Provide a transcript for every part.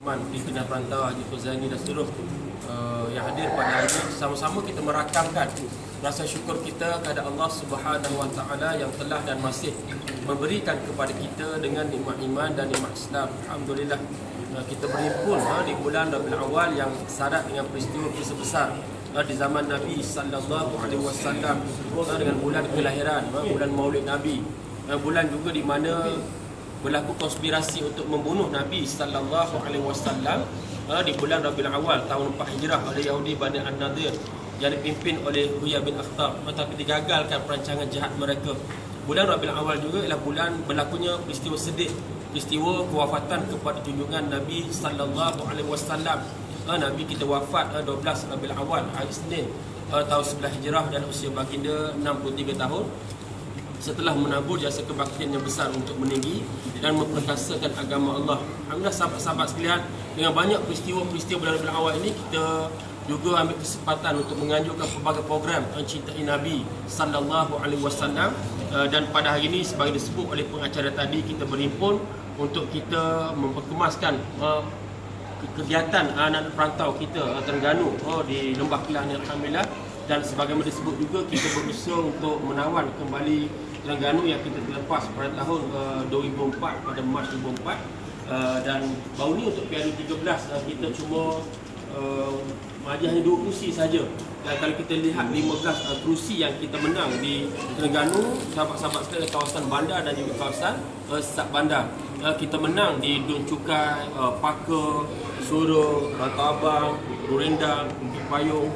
Man di Tengah Perantau Haji Fuzani dan seluruh uh, yang hadir pada hari ini sama-sama kita merakamkan rasa syukur kita kepada Allah Subhanahu Wa Taala yang telah dan masih memberikan kepada kita dengan nikmat iman dan nikmat Islam. Alhamdulillah uh, kita berhimpun uh, di bulan Rabiul Awal yang syarat dengan peristiwa besar uh, di zaman Nabi sallallahu alaihi wasallam uh, dengan bulan kelahiran uh, bulan Maulid Nabi. Uh, bulan juga di mana berlaku konspirasi untuk membunuh Nabi sallallahu alaihi wasallam uh, di bulan Rabiul Awal tahun 4 Hijrah oleh Yahudi Bani An-Nadir yang dipimpin oleh Huyai bin Akhtab tetapi digagalkan perancangan jahat mereka. Bulan Rabiul Awal juga ialah bulan berlakunya peristiwa sedih, peristiwa kewafatan kepada junjungan Nabi sallallahu alaihi wasallam. Uh, Nabi kita wafat uh, 12 Rabiul Awal hari Isnin tahun 11 Hijrah dan usia baginda 63 tahun setelah menabur jasa kebaktian yang besar untuk meninggi dan memperkasakan agama Allah. Alhamdulillah sahabat-sahabat sekalian, dengan banyak peristiwa-peristiwa bulan-bulan awal ini kita juga ambil kesempatan untuk menganjurkan pelbagai program mencintai Nabi sallallahu alaihi wasallam Uh, dan pada hari ini sebagai disebut oleh pengacara tadi kita berhimpun untuk kita memperkemaskan ke- kegiatan anak perantau kita uh, Terengganu oh, di Lembah Kelang Alhamdulillah dan sebagaimana disebut juga kita berusaha untuk menawan kembali Terengganu yang kita terlepas pada tahun uh, 2004 pada Mac 2004 uh, dan baru ni untuk Piala 13 uh, kita cuma uh, Majlis hanya dua kursi saja. Dan kalau kita lihat 15 uh, kerusi yang kita menang di Terengganu sahabat-sahabat sekalian kawasan bandar dan juga kawasan uh, sub bandar. Uh, kita menang di Dun Cukai, uh, Paka, Rantau Abang, Durendang, Bukit Payung,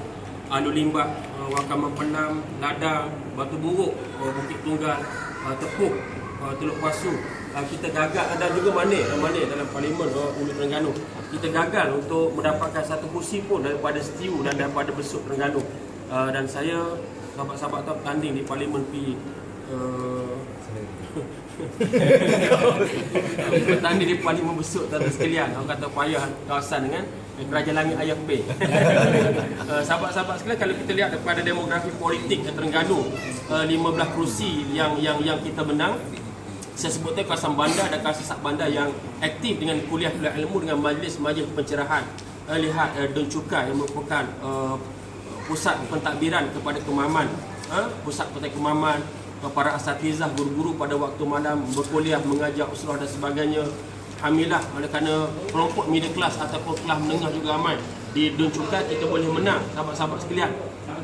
Alu Limbak, uh, Wakaman Penam, Ladang, Batu Buruk, uh, Bukit Tunggal, uh, Tepuk, uh, Teluk Pasu. Uh, kita gagal ada juga mana uh, mana dalam parlimen uh, Ulu Terengganu. Kita gagal untuk mendapatkan satu kursi pun daripada Setiu dan daripada Besut Terengganu. Uh, dan saya sahabat-sahabat tu bertanding di parlimen P uh, bertanding di parlimen besut tuan sekalian orang kata payah kawasan dengan kerajaan langit ayah P uh, sahabat-sahabat sekalian kalau kita lihat daripada demografi politik Terengganu uh, 15 kerusi yang yang yang kita menang saya sebutkan kawasan bandar dan kawasan sak bandar yang aktif dengan kuliah-kuliah ilmu dengan majlis-majlis pencerahan. Uh, lihat uh, Don Cukai yang merupakan uh, pusat pentadbiran kepada kemaman uh, pusat pentadbiran kemaman para asatizah guru-guru pada waktu malam berkuliah mengajar usrah dan sebagainya Alhamdulillah oleh kerana kelompok middle class ataupun kelas menengah juga ramai di Don Cukai kita boleh menang. Sahabat-sahabat sekalian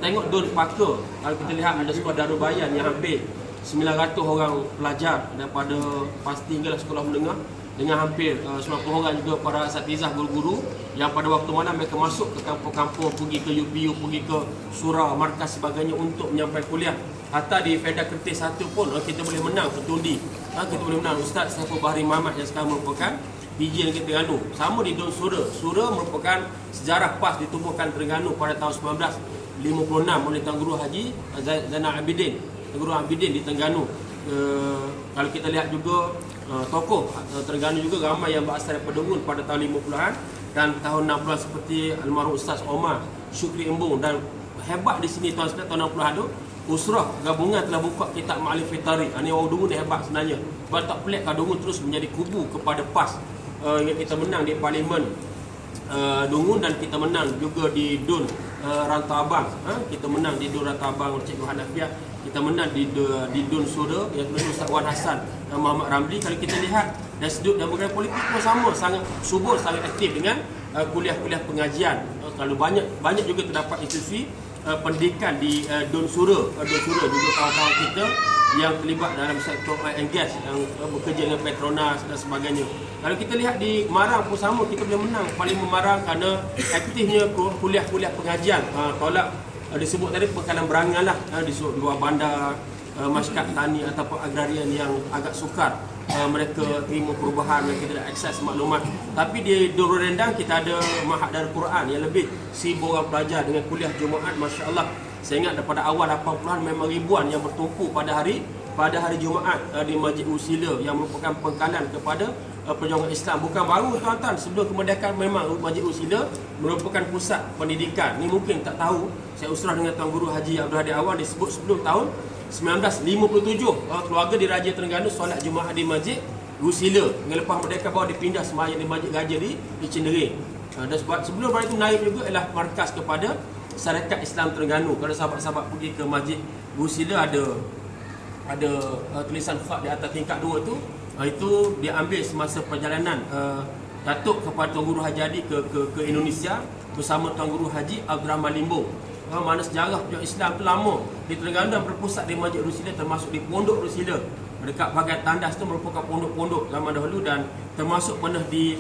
tengok Don Paka. Kalau kita lihat ada sekolah Darul Bayan yang hampir 900 orang pelajar daripada pasti tinggal sekolah menengah. Dengan hampir uh, 90 orang juga para asatizah guru-guru yang pada waktu malam mereka masuk ke kampung-kampung pergi ke UPU pergi ke surau markas sebagainya untuk menyampaikan kuliah. Hatta di Feda Kertis satu pun uh, kita boleh menang ketundi uh, kita boleh menang. Ustaz Saiful Bahri Muhammad yang sekarang merupakan PJ Negeri Terengganu. Sama di Don Sura. Sura merupakan sejarah PAS ditubuhkan Terengganu pada tahun 1956 oleh Tuan Guru Haji Zainal Abidin. Tuan Guru Abidin di Terengganu. Uh, kalau kita lihat juga uh, tokoh uh, Terengganu juga ramai yang berasal daripada Ungun pada tahun 50-an dan tahun 60-an seperti almarhum Ustaz Omar Syukri Embung dan hebat di sini tahun tahun 60-an tu Usrah gabungan telah buka kitab Ma'alif Fitari. Ini orang Dungun hebat sebenarnya. Sebab tak pelik kalau Dungun terus menjadi kubu kepada PAS. Uh, yang kita menang di parlimen uh, Dungun dan kita menang juga di Dun uh, Rantau Abang. Ha? Kita menang di Dun Rantau Abang Cikgu Hanafiah. Kita menang di di Dun Sura yang kedua Ustaz Wan Hassan uh, Muhammad Ramli. Kalau kita lihat dari sudut demokrasi politik pun sama sangat subur sangat aktif dengan uh, kuliah-kuliah pengajian. Uh, kalau banyak banyak juga terdapat institusi uh, pendidikan di uh, Don Sura, uh, Don Sura juga kawan-kawan kita yang terlibat dalam sektor oil and gas yang uh, bekerja dengan Petronas dan sebagainya. Kalau kita lihat di Marang pun sama kita boleh menang paling memarang kerana aktifnya ku- kuliah-kuliah pengajian. Ha, tolak uh, disebut tadi pekalan berangan lah uh, di luar bandar uh, masyarakat tani ataupun agrarian yang agak sukar uh, mereka terima perubahan mereka tidak akses maklumat. Tapi di Darul Rendang kita ada Mahad Darul Quran yang lebih seribu orang pelajar dengan kuliah Jumaat Masya Allah. Saya ingat daripada awal 80-an memang ribuan yang bertumpu pada hari pada hari Jumaat uh, di Masjid Usila yang merupakan pengkalan kepada uh, perjuangan Islam. Bukan baru tuan-tuan. Sebelum kemerdekaan memang Masjid Usila merupakan pusat pendidikan. Ni mungkin tak tahu saya usrah dengan Tuan Guru Haji Abdul Hadi Awan disebut sebelum tahun 1957 uh, keluarga di Raja Terengganu solat Jumaat di masjid Rusila dengan lepas merdeka baru dipindah sembahyang di Masjid Gajah di di Cendering. Uh, dan sebab sebelum itu naik juga ialah markas kepada Syarikat Islam Terengganu. Kalau sahabat-sahabat pergi ke Masjid Rusila ada ada uh, tulisan khat di atas tingkat dua tu uh, itu dia ambil semasa perjalanan uh, Datuk kepada Tuan Guru Haji Adi ke, ke, ke Indonesia bersama Tuan Guru Haji Abdul Rahman Limbo uh, mana sejarah perjuangan Islam tu lama. Di Terengganu dan berpusat di Masjid Rusila termasuk di Pondok Rusila. Dekat bahagian tandas tu merupakan pondok-pondok zaman dahulu dan termasuk pernah di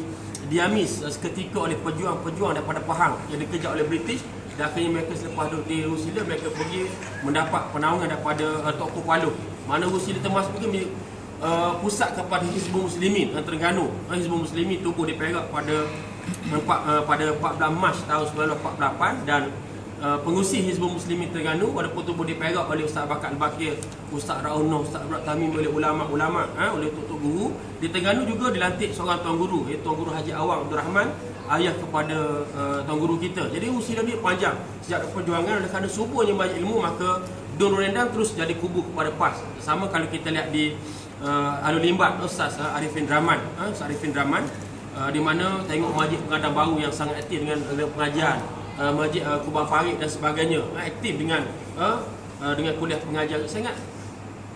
diamis seketika oleh pejuang-pejuang daripada Pahang yang dikejar oleh British dan akhirnya mereka selepas duduk di Rusila mereka pergi mendapat penawangan daripada uh, Tok Palu mana Rusila termasuk juga uh, pusat kepada Hizbul Muslimin uh, Terengganu uh, Hizbul Muslimin tubuh di Perak pada uh, pada 14 Mac tahun 1948 dan Uh, pengusi Hizbul Muslimin Terengganu walaupun tubuh di Perak oleh Ustaz Bakat Al-Bakir, Ustaz Raunoh, Ustaz Abdul Tamim oleh ulama-ulama, ha, oleh tok-tok guru. Di Terengganu juga dilantik seorang tuan guru, iaitu Tuan Guru Haji Awang Abdul Rahman, ayah kepada uh, tuan guru kita. Jadi usia dia panjang. Sejak perjuangan oleh kerana subuhnya banyak ilmu maka Don Rendang terus jadi kubu kepada PAS. Sama kalau kita lihat di uh, Alun Limbat Ustaz uh, Arifin Rahman, uh, Ustaz Arifin Rahman uh, di mana tengok majlis pengadaan baru yang sangat aktif dengan, dengan pengajian uh, Masjid uh, Kubang Farid dan sebagainya. Uh, aktif dengan uh, uh, dengan kuliah pengajar. Saya ingat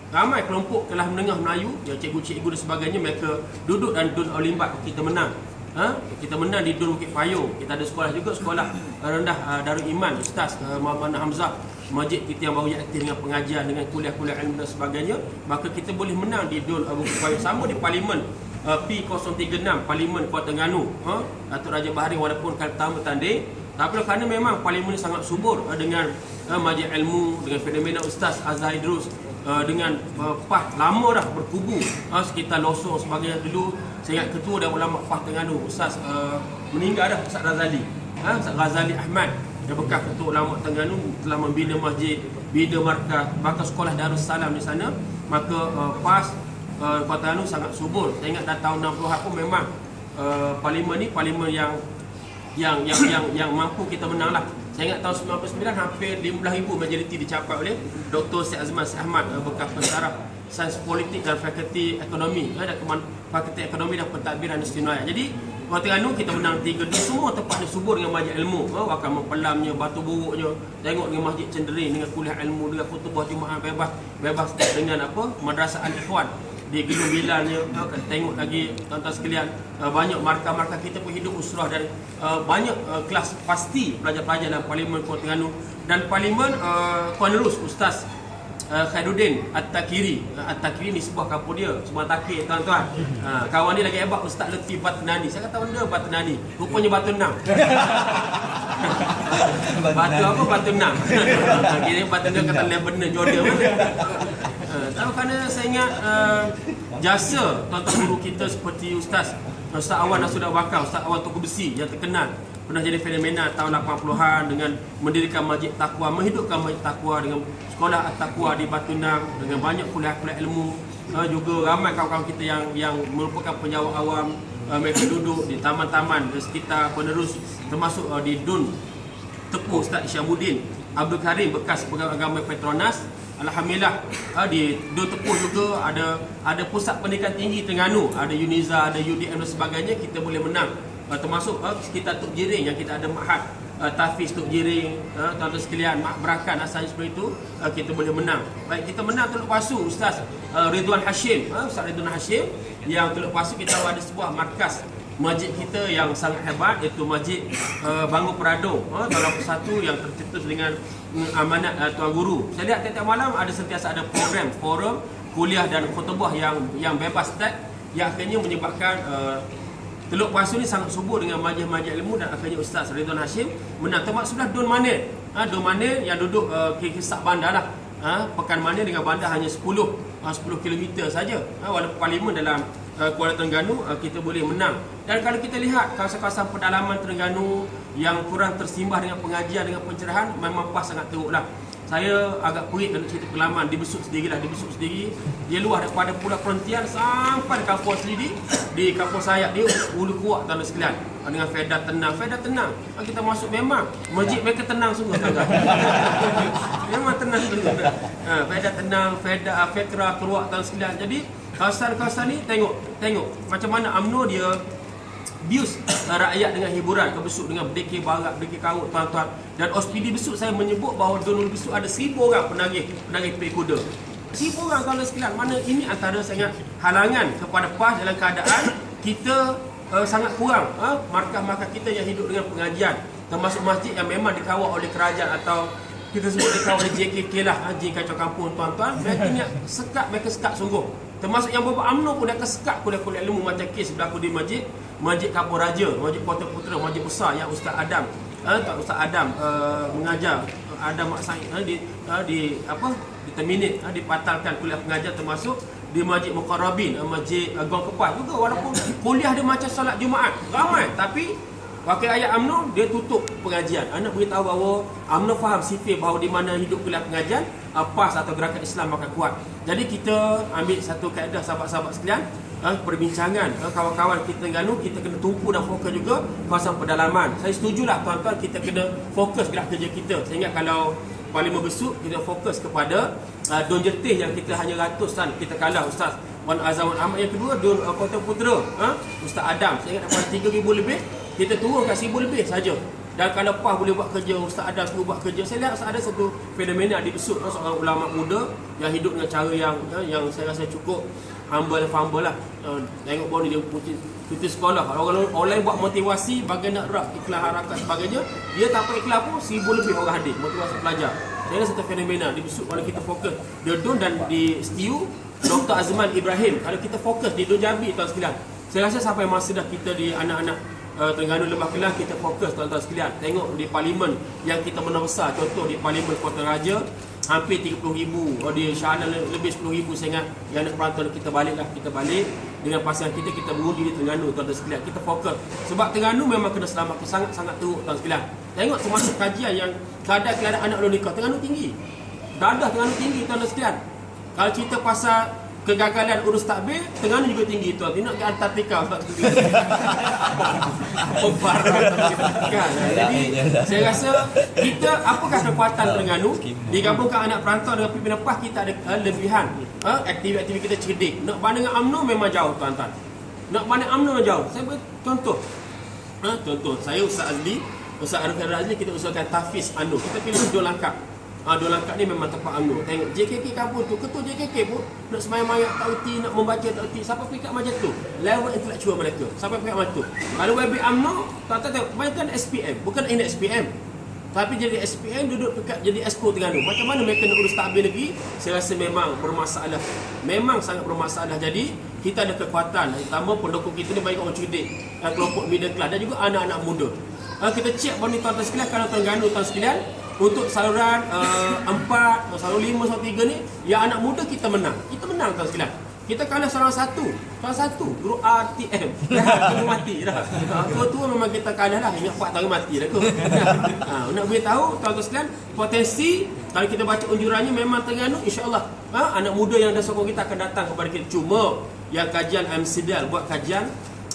ramai kelompok kelas menengah Melayu yang cikgu-cikgu dan sebagainya mereka duduk dan dun Olimbat kita menang ha? kita menang di Dun Bukit Payung kita ada sekolah juga sekolah rendah uh, Darul Iman Ustaz uh, Muhammad Hamzah masjid kita yang baru yang aktif dengan pengajian dengan kuliah-kuliah ilmu dan sebagainya. Maka kita boleh menang di Dun uh, Bukit Payung sama di parlimen uh, P036 parlimen Kuala Terengganu. Ha? Datuk Raja Bahari walaupun kali pertama tanding tapi kerana memang parlimen sangat subur uh, dengan uh, majlis ilmu, dengan fenomena Ustaz Azhar Idrus, uh, dengan uh, PAH lama dah berkubu uh, sekitar Losong sebagai dulu saya ingat ketua dan ulama PAH Terengganu Ustaz uh, meninggal dah Ustaz Razali. Uh, Ustaz Razali Ahmad yang bekas ketua ulama Terengganu telah membina masjid bina markas bahkan sekolah Darussalam di sana. Maka uh, PAS uh, Kota Terengganu sangat subur. Saya ingat dah tahun 60 pun memang uh, parlimen ni parlimen yang yang yang yang yang mampu kita menang lah. Saya ingat tahun 99 hampir 15,000 majoriti dicapai oleh Dr. Syed Azman Syed Ahmad eh, bekas pensyarah Sains Politik dan Fakulti Ekonomi eh, dan Fakulti Ekonomi dan Pentadbiran Istimewa. Jadi Kota Terengganu kita menang tiga di semua tempat ni subur dengan majlis ilmu. Oh, akan mempelamnya, batu buruknya, tengok dengan masjid cendering dengan kuliah ilmu dengan khutbah Jumaat bebas, bebas dengan apa? Madrasah Al-Ikhwan di Gedung Bilalnya uh, tengok lagi tuan-tuan sekalian. Uh, banyak markah-markah kita pun hidup usrah dan uh, banyak uh, kelas pasti pelajar-pelajar dalam Parlimen Kota Terengganu. Dan Parlimen uh, Kuala Rus Ustaz uh, Khairuddin At-Takiri. Uh, At-Takiri ni sebuah kampung dia semua takir tuan-tuan. Uh, kawan dia lagi hebat Ustaz Lutfi Batnani. Saya kata benda Batnani. Rupanya batu enam batu apa? Batu enam kira batu enam kata lain benda jodoh mana tahu kerana saya ingat uh, jasa tuan-tuan guru kita seperti Ustaz Ustaz Awan sudah Bakar, Ustaz Awan Tuku Besi yang terkenal pernah jadi fenomena tahun 80-an dengan mendirikan Masjid Takwa, menghidupkan Masjid Takwa dengan sekolah At-Taqwa di Batu Nang dengan banyak kuliah-kuliah ilmu. Uh, juga ramai kawan-kawan kita yang yang merupakan penjawat awam uh, mereka duduk di taman-taman di sekitar penerus termasuk uh, di Dun Tepu Ustaz Isyamuddin Abdul Karim bekas pegawai agama Petronas Alhamdulillah. Ha, di Dua Tepuh juga ada ada pusat pendidikan tinggi Terengganu. Ada Uniza, ada UDM dan sebagainya. Kita boleh menang. Ha, termasuk ha, sekitar Tuk Jiring yang kita ada Mahat ha, Tafiz Tuk Jiring ha, tuan-tuan sekalian Mak Berakan asalnya seperti itu ha, kita boleh menang. Baik kita menang Teluk Pasu Ustaz ha, Ridwan Hashim. Ha, Ustaz Ridwan Hashim yang Teluk Pasu kita ada sebuah markas masjid kita yang sangat hebat iaitu masjid uh, Bangun Perado uh, tahun 81 yang tercetus dengan uh, amanat uh, tuan guru. Saya lihat tiap-tiap malam ada sentiasa ada program forum kuliah dan khutbah yang yang bebas start yang akhirnya menyebabkan uh, Teluk Pasu ni sangat subur dengan majlis-majlis ilmu dan akhirnya Ustaz Ridwan Hashim menang termasuk sebelah Don Manil. Ha, Don Manil yang duduk uh, kisah bandar lah. Ha, Pekan Manil dengan bandar hanya 10 uh, 10 km saja. Ha, walaupun parlimen dalam uh, Kuala Terengganu uh, kita boleh menang. Dan kalau kita lihat kawasan-kawasan pedalaman Terengganu yang kurang tersimbah dengan pengajian dengan pencerahan memang pas sangat teruklah. Saya agak perit dalam cerita pengalaman di Besuk sendiri lah, di Besuk sendiri. Dia luar daripada pulau perhentian sampai kampung sendiri di kampung sayap dia ulu kuat tuan sekalian. Dengan Feda tenang, Feda tenang. Kita masuk memang masjid mereka tenang sungguh tuan memang tenang sungguh ha, Feda tenang, Feda, Fekra keluar tuan sekalian. Jadi kawasan-kawasan ni tengok tengok macam mana UMNO dia abuse uh, rakyat dengan hiburan ke besuk dengan berdekir barat, berdekir karut tuan-tuan. Dan OSPD besuk saya menyebut bahawa Donul besuk ada seribu orang penagih penagih pay kuda seribu orang kalau sekalian mana ini antara sangat halangan kepada PAS dalam keadaan kita uh, sangat kurang uh, markah-markah kita yang hidup dengan pengajian. Termasuk masjid yang memang dikawal oleh kerajaan atau kita sebut dikawal oleh JKK lah ha, Jin Kacau Kampung tuan-tuan. Mereka ni sekat mereka sekat sungguh termasuk yang beberapa UMNO pun mereka sekat kuliah-kuliah ilmu macam kes berlaku di masjid. Masjid Kapur Raja, Masjid Kota Putera, Masjid Besar yang Ustaz Adam. Uh, Ustaz Adam uh, mengajar. Adam Mak Said uh, di, uh, di apa di terminate uh, dipatalkan kuliah pengajar termasuk di Masjid Mukarrabin, uh, Masjid uh, Gong Kepas juga. Walaupun kuliah dia macam solat Jumaat ramai. Tapi Wakil ayat UMNO dia tutup pengajian. Anak beritahu bahawa UMNO faham sifir bahawa di mana hidup kuliah pengajian, PAS atau gerakan Islam akan kuat. Jadi kita ambil satu kaedah sahabat-sahabat sekalian, uh, perbincangan uh, kawan-kawan kita Terengganu kita kena tumpu dan fokus juga kawasan pedalaman. Saya setujulah tuan-tuan kita kena fokus gerak kerja kita. Sehingga kalau Parlimen besuk kita fokus kepada uh, Don Jetih yang kita hanya ratusan kita kalah Ustaz Wan Azaman Ahmad. Yang kedua Don uh, Kota Putera uh, Ustaz Adam. Saya ingat dapat 3,000 lebih kita turun kat 1,000 lebih saja dan kalau PAH boleh buat kerja, Ustaz Adam perlu buat kerja. Saya lihat ada satu fenomena di Besut, seorang ulama muda yang hidup dengan cara yang yang saya rasa cukup humble humble lah. Uh, tengok bawah ni dia putih putih sekolah. Orang orang buat motivasi bagi nak rak ikhlas harakat sebagainya. Dia tak apa ikhlas pun seribu lebih orang hadir motivasi pelajar. Saya rasa satu fenomena di besuk kalau kita fokus. Di Don dan di Stiu Dr. Azman Ibrahim. Kalau kita fokus di Don Jambi tuan sekalian saya rasa sampai masa dah kita di anak-anak uh, Terengganu Lembah Kelang kita fokus tuan-tuan sekalian. Tengok di parlimen yang kita menang besar contoh di parlimen Kota Raja hampir 30 ribu. Oh, di Shahana lebih 10 ribu saya ingat yang nak perantau kita balik lah kita balik. Dengan pasangan kita kita berundi di Terengganu tuan-tuan sekalian. Kita fokus. Sebab Terengganu memang kena selamatkan sangat-sangat teruk tuan sekalian. Tengok termasuk kajian yang kadar keadaan anak belum nikah Terengganu tinggi. Dadah Terengganu tinggi tuan-tuan sekalian. Kalau cerita pasal kegagalan urus takbir Terengganu juga tinggi tuan nak ke Antartika sebab tu apa barang. Kan? Jadi saya rasa kita apakah kekuatan Terengganu digabungkan anak perantau dengan pimpinan PAS kita ada uh, lebihan uh, aktiviti-aktiviti kita cerdik. Nak banding dengan UMNO memang jauh tuan-tuan. Nak banding UMNO memang jauh. Saya beri contoh. Uh, contoh. Saya Ustaz Azli Ustaz Arif Azli kita usulkan Tafiz Anu kita pilih dua langkah Ah ha, dua langkah ni memang tempat UMNO. Tengok JKK kampung tu, ketua JKK pun nak semayang mayat tak erti, nak membaca tak erti. Siapa pikat macam tu? Level intellectual mereka. Siapa pikat macam tu? Kalau WB UMNO, tak tahu tengok, bayangkan SPM, bukan ini SPM. Tapi jadi SPM duduk dekat jadi esko Terengganu. Macam mana mereka nak urus takbir lagi? Saya rasa memang bermasalah. Memang sangat bermasalah. Jadi kita ada kekuatan. Tambah pendukung kita ni banyak orang cerdik. Kelompok middle class dan juga anak-anak muda. Ah, kita cek bani tuan-tuan sekalian kalau Terengganu tuan sekalian untuk saluran uh, empat, uh, saluran lima, saluran tiga ni yang anak muda kita menang. Kita menang tuan sekalian. Kita kalah saluran satu. Saluran satu guru RTM dah mati dah. Uh, tua-tua memang kita kalah lah. Ingat kuat tahun mati dah tu. Uh, nak beritahu tuan-tuan sekalian potensi kalau kita baca unjurannya memang Terengganu insyaAllah. Uh, anak muda yang dah sokong kita akan datang kepada kita. Cuma yang kajian MCDL buat kajian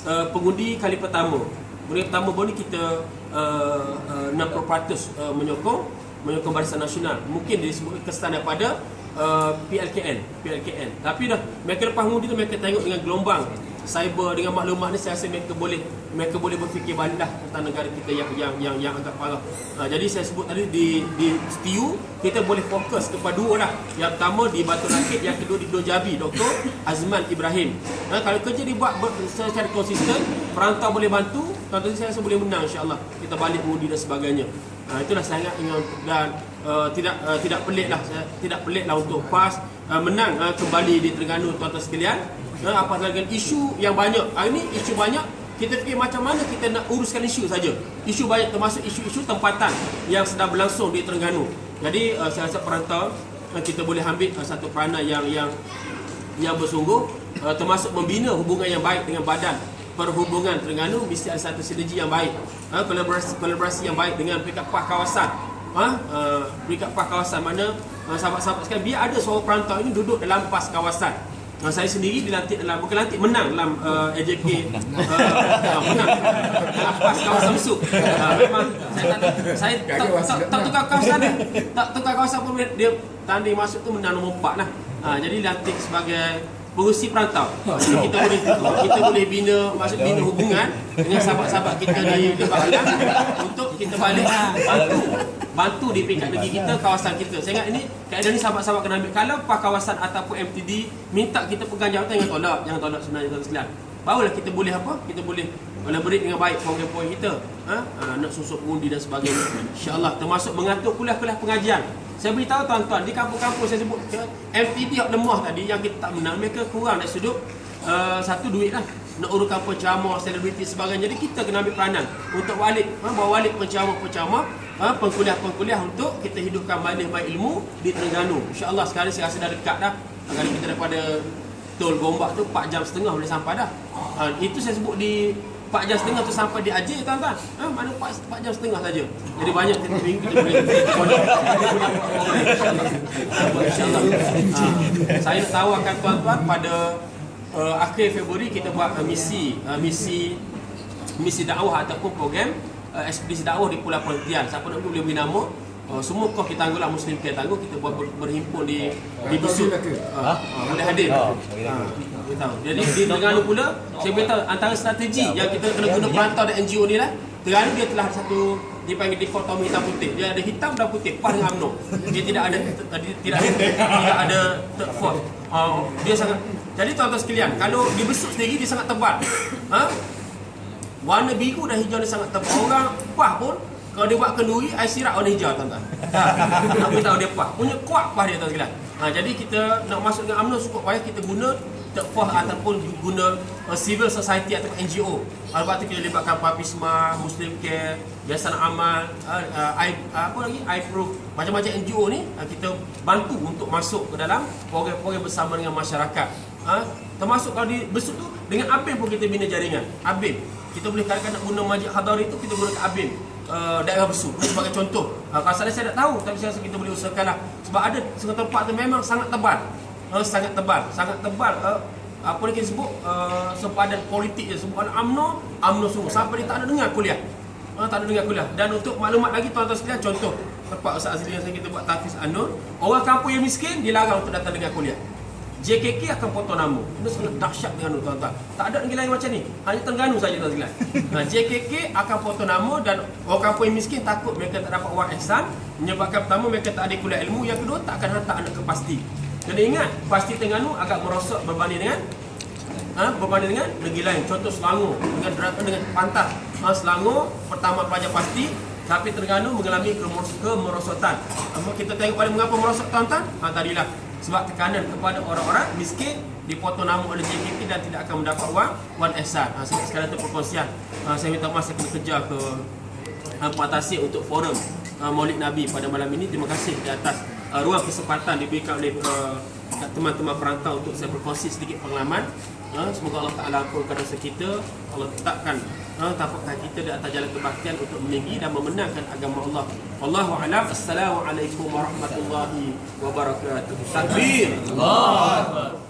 uh, pengundi kali pertama. Kemudian pertama baru ni kita uh, uh, 60% uh, menyokong menyokong Barisan Nasional. Mungkin disebut kesan daripada uh, PLKN, PLKN. Tapi dah mereka lepas mengundi tu mereka tengok dengan gelombang cyber dengan maklumat ni saya rasa mereka boleh mereka boleh berfikir balik lah tentang negara kita yang yang yang, yang agak parah. Ha, jadi saya sebut tadi di di STU kita boleh fokus kepada dua lah. Yang pertama di Batu Rakit, yang kedua di Dojabi, Dr. Azman Ibrahim. Ha, kalau kerja dibuat secara konsisten, perantau boleh bantu, tuan-tuan saya rasa boleh menang insya-Allah. Kita balik mengundi dan sebagainya. Ha, itulah sangat ingin dan uh, tidak uh, tidak pelik lah. Saya, tidak pelik lah untuk PAS uh, menang uh, kembali di Terengganu tuan-tuan sekalian. Uh, apa dengan isu yang banyak. Hari ini isu banyak. Kita fikir macam mana kita nak uruskan isu saja. Isu banyak termasuk isu-isu tempatan yang sedang berlangsung di Terengganu. Jadi uh, saya rasa perantau uh, kita boleh ambil uh, satu peranan yang yang yang bersungguh uh, termasuk membina hubungan yang baik dengan badan perhubungan Terengganu mesti ada satu sinergi yang baik. Uh, kolaborasi kolaborasi yang baik dengan peringkat PAH kawasan. Ha? uh, peringkat PAH kawasan mana uh, sahabat-sahabat sekalian biar ada seorang perantau ini duduk dalam PAS kawasan. Uh, saya sendiri dilantik dalam bukan lantik menang dalam uh, AJK uh, uh, menang. Dalam PAS kawasan besuk. Uh, memang saya tak saya tak tukar kawasan tak tukar kawasan pun dia tanding masuk tu menang nombor 4 lah. Uh, jadi lantik sebagai pengurusi perantau. Jadi kita boleh kita boleh bina maksud bina hubungan dengan sahabat-sahabat kita di di Bahagian untuk kita balik bantu bantu di peringkat negeri kita kawasan kita. Saya ingat ini keadaan ni sahabat-sahabat kena ambil kalau pak kawasan ataupun MTD minta kita pegang jawatan jangan tolak, jangan tolak sebenarnya tuan sekalian. Barulah kita boleh apa? Kita boleh elaborate dengan baik program-program kita. Ha? ha? nak susuk undi dan sebagainya. InsyaAllah termasuk mengatur kuliah-kuliah pengajian. Saya beritahu tuan-tuan di kampung-kampung saya sebut MPD Hak Lemah tadi yang kita tak menang mereka kurang dari sudut uh, satu duit lah nak urutkan penceramah, selebriti sebagainya. Jadi kita kena ambil peranan untuk balik, ha, bawa balik penceramah-penceramah, ha, pengkuliah-pengkuliah untuk kita hidupkan majlis baik ilmu di Terengganu. InsyaAllah sekarang saya rasa dah dekat dah. Kalau kita daripada Tol Gombak tu 4 jam setengah boleh sampai dah. Ha, itu saya sebut di 4 jam setengah tu sampai di Aceh tuan-tuan. Ha, mana 4, 4 jam setengah saja. Jadi banyak kita minggu kita boleh saya nak tawarkan tuan-tuan pada uh, akhir Februari kita buat uh, misi uh, misi misi dakwah ataupun program uh, ekspedisi dakwah di Pulau Perhentian. Siapa nak boleh beri nama Uh, semua kau kita tangguhlah Muslim kita tangguh kita buat ber, berhimpun di di besut uh, uh, boleh hadir. Uh, tahu. jadi di Terengganu pula saya beritahu antara strategi yang kita kena guna perantau dan NGO ni lah Terengganu dia telah satu dipanggil dikotomi hitam putih. Dia ada hitam dan putih pas dengan UMNO. Dia tidak ada dia tidak ada tidak ada third force uh, dia sangat jadi tuan-tuan sekalian kalau di besut sendiri dia sangat tebal. Ha? warna biru dan hijau ni sangat tebal. Orang pah pun kalau dia buat kenduri, air sirap warna hijau tuan-tuan. Ha, nak beritahu dia apa. Punya kuat apa dia tuan sekalian. Ha, jadi kita nak masuk dengan UMNO cukup payah kita guna tekfah ataupun guna uh, civil society atau NGO. Sebab tu kita libatkan Papisma, Muslim Care, Yayasan Amal, uh, uh, I, uh, apa lagi? iProof. Macam-macam NGO ni uh, kita bantu untuk masuk ke dalam program-program bersama dengan masyarakat. Ha? Termasuk kalau di besut tu dengan ABIM pun kita bina jaringan. ABIM. Kita boleh kadang-kadang guna majlis hadari itu kita guna ke uh, daerah besut sebagai contoh. Uh, kalau saya, saya tak tahu tapi saya rasa kita boleh usahakanlah. Sebab ada setengah tempat tu memang sangat tebal. Uh, sangat tebal, sangat tebal. Uh, apa kita sebut uh, sepadan politik je sebut UMNO, UMNO semua sampai dia tak ada dengar kuliah. Uh, tak ada dengar kuliah. Dan untuk maklumat lagi tuan-tuan sekalian contoh tempat Ustaz Azli yang kita buat tahfiz Anur, orang kampung yang miskin dilarang untuk datang dengar kuliah. JKK akan potong nama. Ini sangat dahsyat dengan tuan-tuan. Tak ada negeri lain macam ni. Hanya Terengganu saja tuan-tuan. Nah, JKK akan potong nama dan orang kampung miskin takut mereka tak dapat wang ihsan. Menyebabkan pertama mereka tak ada kuliah ilmu. Yang kedua tak akan hantar anak ke pasti. Kena ingat, pasti Terengganu agak merosot berbanding dengan ha, berbanding dengan negeri lain. Contoh Selangor dengan Dragon dengan Pantar. Ha, Selangor pertama pelajar pasti tapi Terengganu mengalami kemerosotan. Kita tengok pada mengapa merosot tuan-tuan? Ha, tadilah sebab tekanan kepada orang-orang miskin dipotong nama oleh JKP dan tidak akan mendapat wang wang ihsan. Ha, sekarang itu perkongsian. Ha, saya minta maaf saya kena kerja ke ha, Puan Tasik untuk forum ha, Maulid Nabi pada malam ini. Terima kasih di atas uh, ruang kesempatan diberikan oleh uh, teman-teman perantau untuk saya berkongsi sedikit pengalaman. Ha, semoga Allah Ta'ala ampunkan dosa kita. Allah tetapkan ha, tapakkan kita di atas jalan kebaktian untuk meninggi dan memenangkan agama Allah. Wallahu a'lam. Assalamualaikum warahmatullahi wabarakatuh. Takbir. Allah.